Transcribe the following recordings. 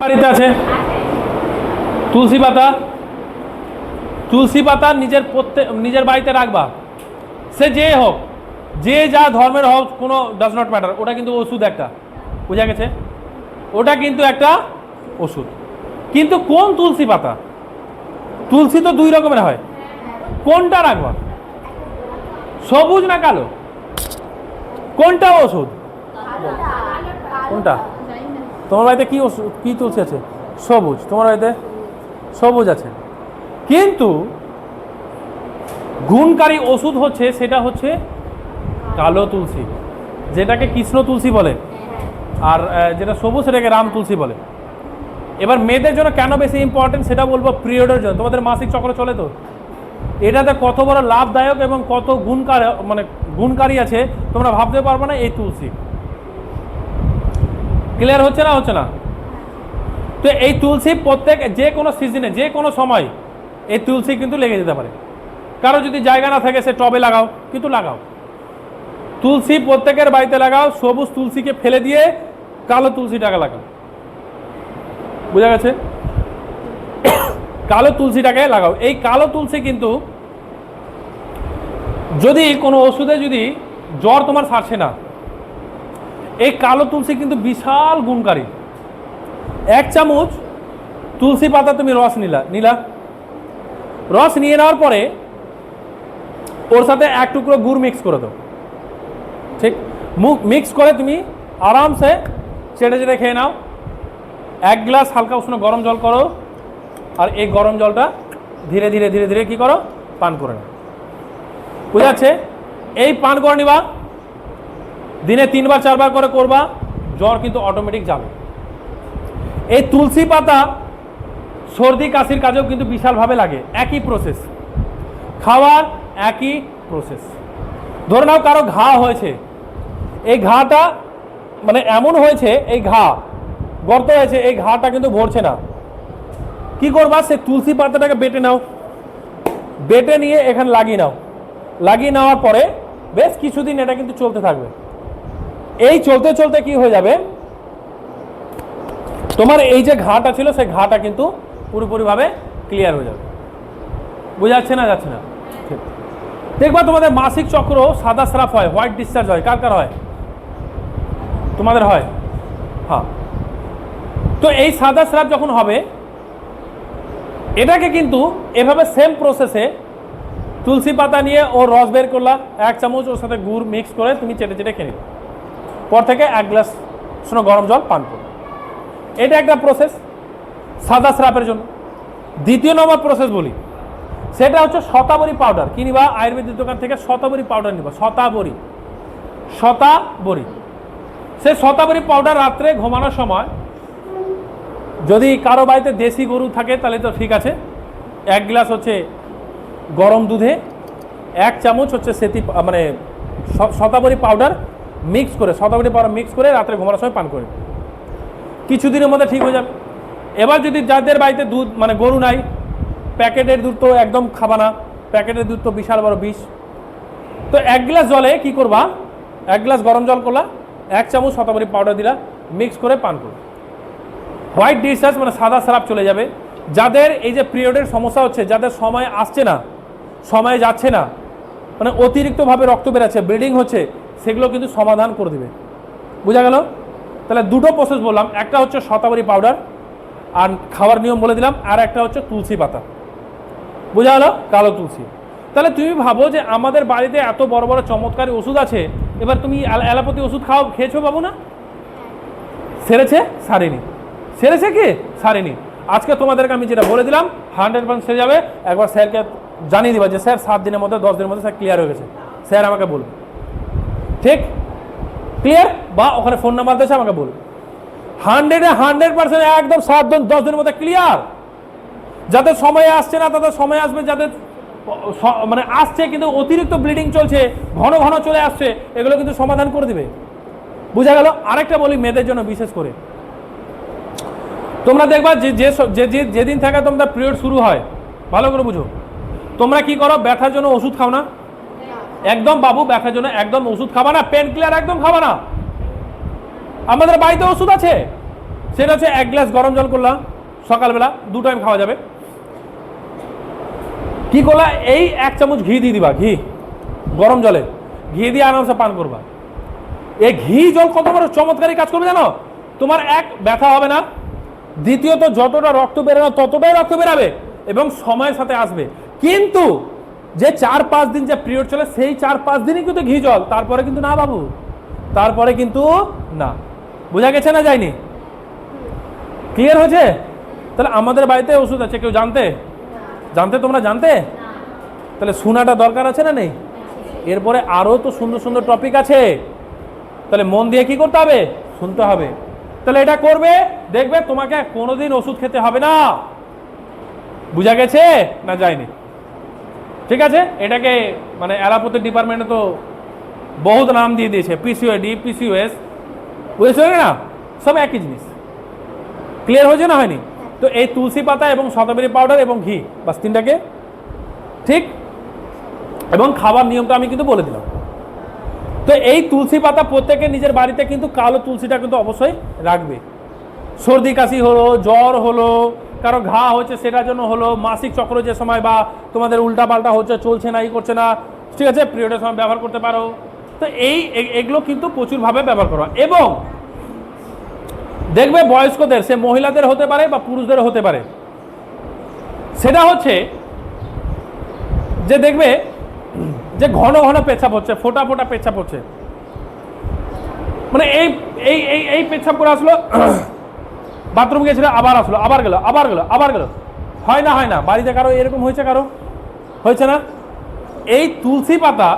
বাড়িতে আছে। তুলসী পাতা। তুলসী পাতা নিজের প্রত্যেক নিজের বাড়িতে রাখবা। সে যে হোক, যে যা ধর্মের হোক, কোনো ডাজ নট ম্যাটার ওটা কিন্তু ওষুধ একটা। বোঝা গেছে? ওটা কিন্তু একটা ওষুধ। কিন্তু কোন তুলসী পাতা? তুলসী তো দুই রকমের হয়। কোনটা রাখবা? সবুজ না কালো? কোনটা ওষুধ? কোনটা? তোমার বাড়িতে কি কি তুলসী আছে? সবুজ। তোমার বাড়িতে সবুজ আছে। কিন্তু গুণকারী ওষুধ হচ্ছে, সেটা হচ্ছে কালো তুলসী, যেটাকে কৃষ্ণ তুলসী বলে। আর যেটা সবুজ, সেটাকে রাম তুলসী বলে। এবার মেয়েদের জন্য কেন বেশি ইম্পর্টেন্ট সেটা বলব পিরিয়ডের জন্য। তোমাদের মাসিক চক্র চলে তো? এটাতে কত বড় লাভদায়ক এবং কত গুণকার মানে গুণকারী আছে, তোমরা ভাবতে পারবে না, এই তুলসী। ক্লিয়ার হচ্ছে না হচ্ছে না? তো এই তুলসী প্রত্যেক যে কোনো সিজনে, যে কোনো সময় এই তুলসী কিন্তু লেগে যেতে পারে। কারও যদি জায়গা না থাকে, সে টবে লাগাও, কিন্তু লাগাও। তুলসী প্রত্যেকের বাড়িতে লাগাও, সবুজ তুলসীকে ফেলে দিয়ে কালো তুলসীটাকে লাগাও। বোঝা গেছে? কালো তুলসীটাকে লাগাও। এই কালো তুলসী কিন্তু যদি কোনো ওষুধে যদি জ্বর তোমার সারছে না এই কালো তুলসী কিন্তু বিশাল গুণকারী। এক চামচ তুলসী পাতা তুমি রস নিলা নিলা। রস নিয়ে নেওয়ার পরে ওর সাথে এক টুকরো গুড় মিক্স করে দাও। ঠিক? মুখ মিক্স করে তুমি আরামসে চেটে চেটে খেয়ে নাও। এক গ্লাস হালকা উষ্ণ গরম জল করো। আর এই গরম জলটা ধীরে ধীরে ধীরে ধীরে কি করো? পান করে নাও। বুঝা যাচ্ছে? এই পান করে নিবা। দিনে তিনবার, চারবার করে করবা, জ্বর কিন্তু অটোমেটিক যাবে। এই তুলসী পাতা সর্দি, কাশির কাজেও কিন্তু বিশালভাবে লাগে। একই প্রসেস খাওয়ার একই প্রসেস ধরে নাও কারও ঘা হয়েছে। এই ঘাটা মানে এমন হয়েছে, এই ঘা, গর্ত হয়েছে, এই ঘাটা কিন্তু ভরছে না। কি করবা? সে তুলসী পাতাটাকে বেটে নাও। বেটে নিয়ে এখানে লাগিয়ে নাও। লাগিয়ে নেওয়ার পরে বেশ কিছুদিন এটা কিন্তু চলতে থাকবে। এই চলতে চলতে কি হয়ে যাবে? তোমার এই যে ঘাটা ছিল, সেই ঘাটা কিন্তু পুরোপুরিভাবে ক্লিয়ার হয়ে যাবে। বোঝা যাচ্ছে না যাচ্ছে না। দেখবা তোমাদের মাসিক চক্র সাদা স্রাফ হয় হোয়াইট ডিসচার্জ হয়। কার কার হয়? তোমাদের হয়। হ্যাঁ। তো এই সাদা স্রাফ যখন হবে, এটাকে কিন্তু এভাবে সেম প্রসেসে তুলসী পাতা নিয়ে ও রস বের করলা, এক চামচ ওর সাথে গুড় মিক্স করে তুমি চেটে চেটে খেয়ে নিলে। পর থেকে এক গ্লাস শোনো গরম জল পান করো এটা একটা প্রসেস সাদা স্রাপের জন্য। দ্বিতীয় নম্বর প্রসেস বলি, সেটা হচ্ছে শতাবরী পাউডার কি নিবা? আয়ুর্বেদিক দোকান থেকে শতাবরী পাউডার নিবা। শতাবরী। শতাবরী। সে শতাবরী পাউডার রাত্রে ঘুমানোর সময় যদি কারও বাড়িতে দেশি গরু থাকে, তাহলে তো ঠিক আছে। এক গ্লাস হচ্ছে গরম দুধে, এক চামচ হচ্ছে সেতি মানে শতাবরী পাউডার মিক্স করে শতাবরী পাউডার মিক্স করে রাত্রে ঘুমানোর সময় পান করে। কিছুদিনের মধ্যে ঠিক হয়ে যাবে। এবার যদি যাদের বাড়িতে দুধ মানে গরু নাই, প্যাকেটের দুধ তো একদম খাবা না, প্যাকেটের দুধ তো বিশাল বড় বিষ। তো এক গ্লাস জলে কি করবা? এক গ্লাস গরম জল করলা, এক চামচ শতাবরী পাউডার দিলা মিক্স করে পান করো। হোয়াইট ডিসচার্জ মানে সাদা স্রাব চলে যাবে। যাদের এই যে পিরিয়ডের সমস্যা হচ্ছে, যাদের সময় আসছে না, সময় যাচ্ছে না মানে অতিরিক্তভাবে রক্ত বেরাচ্ছে ব্লিডিং হচ্ছে সেগুলো কিন্তু সমাধান করে দেবে। বোঝা গেল? তাহলে দুটো প্রসেস বললাম। একটা হচ্ছে শতাবরী পাউডার আর খাওয়ার নিয়ম বলে দিলাম, আর একটা হচ্ছে তুলসী পাতা। বোঝা গেল? কালো তুলসী। তাহলে তুমি ভাবো যে আমাদের বাড়িতে এত বড় বড় চমৎকারী ওষুধ আছে, এবার তুমি অ্যাল- অ্যালোপ্যাথি ওষুধ খাও, খেয়েছো বাবু না? সেরেছে? সারেনি। সেরেছে কি? সারেনি। আজকে তোমাদেরকে আমি যেটা বলে দিলাম হান্ড্রেড পার্সেন্ট সেরে যাবে। একবার স্যারকে জানিয়ে দিবা যে, স্যার, সাত দিনের মধ্যে, দশ দিনের মধ্যে স্যার ক্লিয়ার হয়ে গেছে। স্যার আমাকে বলবে। ঠিক? ক্লিয়ার বা ওখানে ফোন নাম্বার দিয়েছে, আমাকে বলবে হান্ড্রেডে হান্ড্রেড পার্সেন্ট একদম সাত দিন, দশ দিনের মধ্যে ক্লিয়ার যাদের সময় আসছে না, তাদের সময় আসবে, যাদের মানে আসছে কিন্তু অতিরিক্ত ব্লিডিং চলছে, ঘন ঘন চলে আসছে, এগুলো কিন্তু সমাধান করে দিবে। বোঝা গেল? আরেকটা বলি মেয়েদের জন্য বিশেষ করে। তোমরা দেখবা যে, যে- যেদিন থেকে তোমাদের পিরিয়ড শুরু হয়, ভালো করে বুঝো। তোমরা কি করো? ব্যথার জন্য ওষুধ খাও না। একদম বাবু, ব্যথার জন্য একদম ওষুধ খাবা না, পেন কিলার একদম খাবা না। আমাদের বাড়িতে ওষুধ আছে। সেটা হচ্ছে এক গ্লাস গরম জল করলাম সকালবেলা দু টাইম খাওয়া যাবে। কি করলা? এই এক চামচ ঘি দিয়ে দিবা, ঘি, গরম জলে। ঘি দিয়ে আরামসে পান করবা। এই ঘি জল কত বড় চমৎকারী কাজ করবে জানো? তোমার এক, ব্যথা হবে না। দ্বিতীয়ত, যতটা রক্ত বেরোনো ততটাই রক্ত বেরাবে এবং সময়ের সাথে আসবে। কিন্তু যে চার পাঁচ দিন যে পিরিয়ড চলে, সেই চার পাঁচ দিনই কিন্তু ঘি জল। তারপরে কিন্তু না বাবু। তারপরে কিন্তু না। বোঝা গেছে না যায়নি? ক্লিয়ার হয়েছে? তাহলে আমাদের বাড়িতে ওষুধ আছে, কেউ জানতে? জানতে তোমরা জানতে? তাহলে শোনাটা দরকার আছে না নেই? এরপরে আরও তো সুন্দর সুন্দর টপিক আছে। তাহলে মন দিয়ে কি করতে হবে? শুনতে হবে। তাহলে এটা করবে, দেখবে তোমাকে কোনোদিন ওষুধ খেতে হবে না। বুঝা গেছে না যায়নি? ঠিক আছে? এটাকে মানে অ্যালাপোথি ডিপার্টমেন্টে তো বহুত নাম দিয়ে দিয়েছে পিসিওডি পিসিওএস বুঝেছ না? সব একই জিনিস। ক্লিয়ার হয়েছে না হয়নি? তো এই তুলসী পাতা এবং শতবেরি পাউডার এবং ঘি বাস তিনটাকে ঠিক? এবং খাবার নিয়মটা আমি কিন্তু বলে দিলাম। তো এই তুলসী পাতা প্রত্যেকে নিজের বাড়িতে কিন্তু কালো তুলসীটা কিন্তু অবশ্যই রাখবে। সর্দি কাশি হলো জ্বর হলো কারও ঘা হচ্ছে সেটার জন্য হলো মাসিক চক্র যে সময় বা তোমাদের উল্টা পাল্টা হচ্ছে, চলছে না, ই করছে না, ঠিক আছে? পিরিয়ডের সময় ব্যবহার করতে পারো। তো এই এগুলো কিন্তু প্রচুরভাবে ব্যবহার করো। এবং দেখবে বয়স্কদের, সে মহিলাদের হতে পারে বা পুরুষদের হতে পারে। সেটা হচ্ছে যে দেখবে যে ঘন ঘন পেচ্ছাপ হচ্ছে, ফোটা ফোটা পেচ্ছাপ হচ্ছে। মানে এই এই এই পেচ্ছাপ করে আসলো বাথরুম গেছিল আবার আসলো, আবার গেল আবার গেল আবার গেল। হয় না হয় না, বাড়িতে কারও এরকম হয়েছে কারও? হয়েছে না? এই তুলসী পাতা,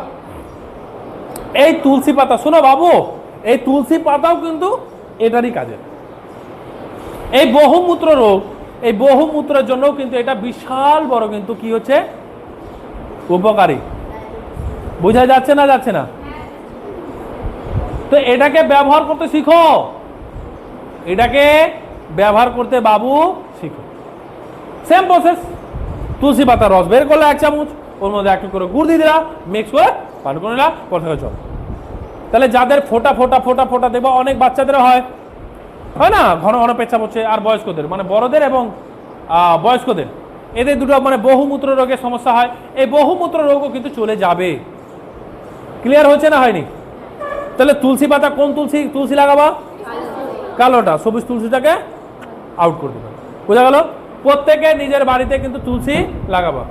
এই তুলসী পাতা, শোনো বাবু, এই তুলসী পাতাও কিন্তু এটারই কাজে। এই বহুমূত্র রোগ, এই বহুমূত্রের জন্যও কিন্তু এটা বিশাল বড় কিন্তু কি হচ্ছে? উপকারী। বোঝা যাচ্ছে না যাচ্ছে না? তো এটাকে ব্যবহার করতে শিখো। এটাকে ব্যবহার করতে বাবু শিখো। সেম প্রসেস তুলসী পাতা রস বের করলে এক চামচ, ওর মধ্যে একটু করে গুড় দিয়ে দিলা মিক্স করে পান করে নিলা কথা চল। তাহলে যাদের ফোটা ফোটা ফোটা ফোটা দেবো অনেক বাচ্চাদের হয়। হয় না? ঘন ঘন পেচ্ছাপ হচ্ছে আর বয়স্কদের মানে বড়দের এবং বয়স্কদের। এদের দুটো মানে বহুমূত্র রোগের সমস্যা হয়। এই বহুমূত্র রোগও কিন্তু চলে যাবে। ক্লিয়ার হচ্ছে না হয়নি? তাহলে তুলসী পাতা কোন তুলসী তুলসী লাগাবা? কালোটা। সবুজ তুলসীটাকে আউট করে দেবেন। বোঝা গেল? প্রত্যেকে নিজের বাড়িতে কিন্তু তুলসী লাগাবা।